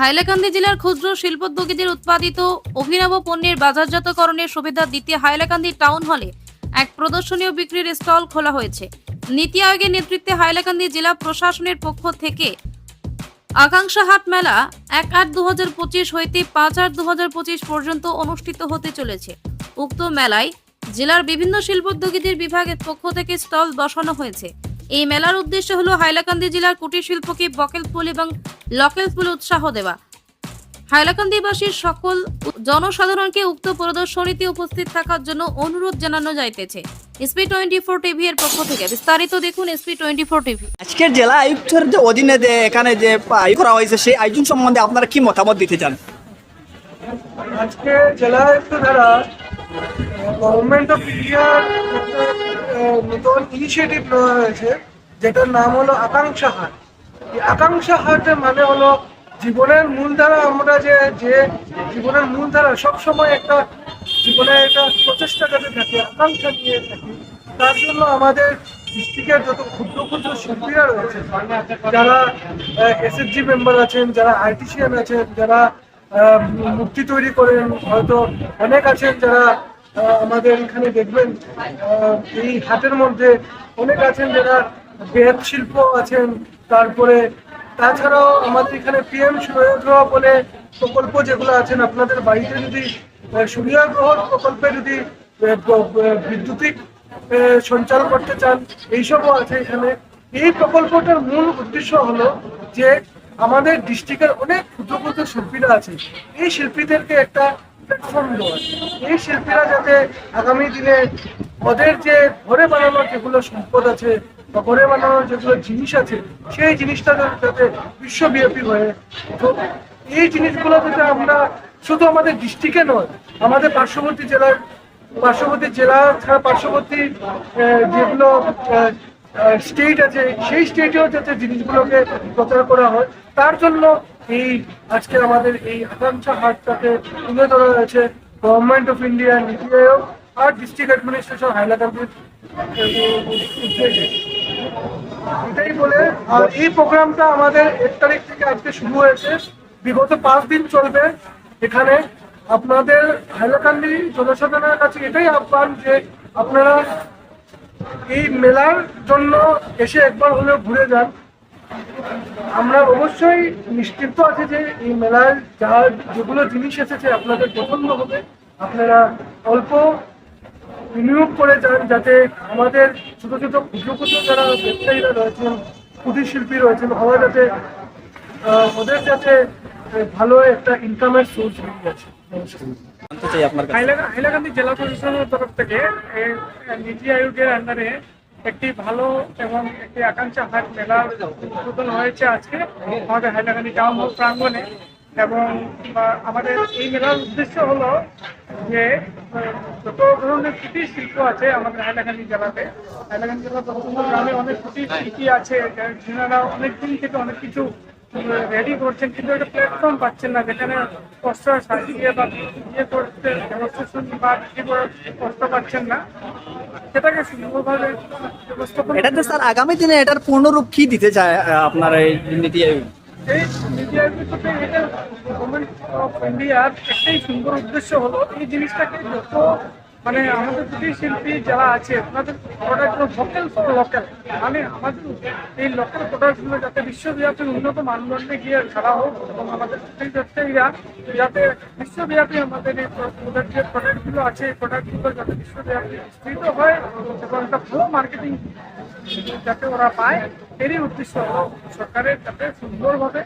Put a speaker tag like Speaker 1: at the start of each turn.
Speaker 1: হাইলাকান্দি জেলার ক্ষুদ্র শিল্পোদ্যোগীদের উৎপাদিত অভিনব পণ্যের বাজারজাতকরণের সুবিধা দিতে হাইলাকান্দি টাউন হলে এক প্রদর্শনীয় বিক্রির স্টল খোলা হয়েছে। নীতি আয়োগের নেতৃত্বে হাইলাকান্দি জেলা প্রশাসনের পক্ষ থেকে আকাঙ্ক্ষা হাট মেলা এক আট দু হাজার পঁচিশ হইতে পাঁচ আট দু হাজার পঁচিশ পর্যন্ত অনুষ্ঠিত হতে চলেছে। উক্ত মেলায় জেলার বিভিন্ন শিল্পোদ্যোগীদের বিভাগের পক্ষ থেকে স্টল বসানো হয়েছে। এই মেলার উদ্দেশ্য হলো হাইলাকান্দি জেলার কুটির শিল্পকে বকেল ফুল এবং লকেল ফুল উৎসাহ দেওয়া। হাইলাকান্দিবাসীর সকল জনসাধারণকে উক্ত প্রদর্শনীতে উপস্থিত থাকার জন্য অনুরোধ জানানো যাইতেছে। এসপি টোয়েন্টি ফোর টিভি এর পক্ষ থেকে। বিস্তারিত দেখুন এসপি টোয়েন্টি ফোর টিভি।
Speaker 2: আজকের জেলা আয়ুক্তের যে অধীনে যে এখানে যে করা হয়েছে সেই আয়োজন সম্বন্ধে আপনারা কি মতামত দিতে চান?
Speaker 3: আজকে জেলা আয়ুক্ত দ্বারা গভর্নমেন্ট অফ ইন্ডিয়ার ইনিশিয়েটিভ নেওয়া হয়েছে, যেটার নাম হলো আকাঙ্ক্ষা হাট। এই আকাঙ্ক্ষা হাটের মানে হলো জীবনের মূলধারা আমরা যে যে জীবনের মূলধারা সবসময় একটা জীবনে একটা প্রচেষ্টা যাতে থাকে, আকাঙ্ক্ষা নিয়ে থাকি, তার জন্য আমাদের ডিস্ট্রিক্টের যত ক্ষুদ্র ক্ষুদ্র শিল্পীরা রয়েছে, যারা এসএসজি মেম্বার আছেন, যারা আর্টিসিয়ান আছেন, যারা মূর্তি তৈরি করেন, হয়তো অনেক আছেন যারা আমাদের এখানে দেখবেন এই হাটের মধ্যে অনেক আছেন যারা বেদ শিল্প আছেন তারপরে তাছাড়াও আমাদের এখানে পিএম সূর্যগ্রহ বলে প্রকল্প যেগুলো আছেন আপনাদের বাড়িতে যদি সূর্যগ্রহ প্রকল্পে যদি বিদ্যুতিক আহ, সঞ্চার করতে চান এইসবও আছে এখানে। এই প্রকল্পটার মূল উদ্দেশ্য হলো যে আমাদের ডিস্ট্রিক্টের অনেক ক্ষুদ্র ক্ষুদ্র শিল্পীরা আছে। এই শিল্পীদেরকে একটা প্ল্যাটফর্ম এই শিল্পীরা যাতে আগামী দিনে ওদের যে ঘরে বানানোর যেগুলো সম্পদ আছে বা ঘরে বানানোর যেগুলো জিনিস আছে, সেই জিনিসটা যাতে বিশ্বব্যাপী হয়ে। এই জিনিসগুলো যাতে আমরা শুধু আমাদের ডিস্ট্রিক্টে নয়, আমাদের পার্শ্ববর্তী জেলার পার্শ্ববর্তী জেলা ছাড়া পার্শ্ববর্তী যেগুলো স্টেট আছে, সেই স্টেটেও যাতে জিনিসগুলোকে প্রচার করা হয়, তার জন্য এই আজকে আমাদের এই আকাঙ্ক্ষা হাটটাকে তুলে ধরা হয়েছে গভর্নমেন্ট অফ ইন্ডিয়া নীতি আয়োগ আর ডিস্ট্রিক্ট অ্যাডমিনিস্ট্রেশন হাইলাকান্দির উদ্যোগে। এটাই বলে, আর এই প্রোগ্রামটা আমাদের এক তারিখ থেকে আজকে শুরু হয়েছে। বিগত পাঁচ দিন চলবে। এখানে আপনাদের হাইলাকান্দি জনসাধারণের কাছে এটাই আহ্বান যে আপনারা এই মেলার জন্য এসে একবার হলেও ঘুরে যান। আমরা অবশ্যই নিশ্চিত আছে যে এই মেলার যা যেগুলো জিনিস এসেছে আপনাদের পছন্দ হবে আপনারা অল্প বিনিয়োগ করে যান যাতে আমাদের ছোট ছোট ক্ষুদ্র ক্ষুদ্র যারা ব্যবসায়ীরা রয়েছেন কুটির শিল্পী রয়েছেন ওরা যাতে ওদের যাতে ভালো একটা ইনকামের সোর্স হয়ে গেছে
Speaker 4: হাইলাকান্দি জেলা প্রশাসনের তরফ থেকে নীতি আয়োগের আন্ডারে একটি ভালো এবং একটি আকাঙ্ক্ষা হাট মেলার উদ্বোধন হয়েছে আজকে আমাদের হাইলাকান্দি টাউন হল প্রাঙ্গনে এবং আমাদের এই মেলার উদ্দেশ্য হলো যে যত ধরনের কুটির শিল্প আছে আমাদের হাইলাকান্দি জেলাতে হাইলাকান্দি জেলার গ্রামে অনেক কুটির শিল্পী আছে, যারা অনেক দিন থেকে অনেক কিছু রেডি করছেন কিন্তু একটা প্ল্যাটফর্ম পাচ্ছেন না যেখানে কষ্ট সাজিয়ে বা ইয়ে করতে ডেমনস্ট্রেশন বা কি করে কষ্ট পাচ্ছেন না। সেটাকে সুন্দরভাবে ব্যবস্থাপনা
Speaker 2: এটাতে স্যার আগামী দিনে এটার পূর্ণরূপ কি দিতে চায় আপনার এই নীতি আয়োগ?
Speaker 4: এই মিডিয়ার সাথে এটা গভর্নমেন্ট অফ ইন্ডিয়ার একটাই সুন্দর উদ্দেশ্য হলো এই জিনিসটাকে যত মানে আমাদের কুটির শিল্পী যারা আছে, ওনাদের প্রোডাক্টগুলো ভোকাল ফর লোকাল মানে আমাদের এই লোকাল প্রোডাক্টগুলো যাতে বিশ্বব্যাপী উন্নত মানদণ্ডে গিয়ে ছাড়া হোক এবং আমাদের কুটির ব্যবসায়ীরা যাতে বিশ্বব্যাপী আমাদের এই প্রোডাক্ট যে প্রোডাক্টগুলো আছে, এই প্রোডাক্টগুলো যাতে বিশ্বব্যাপী বিস্তৃত হয় এবং একটা ভালো মার্কেটিং যাতে ওরা পায়, এরই উদ্দেশ্য সরকারের যাতে সুন্দরভাবে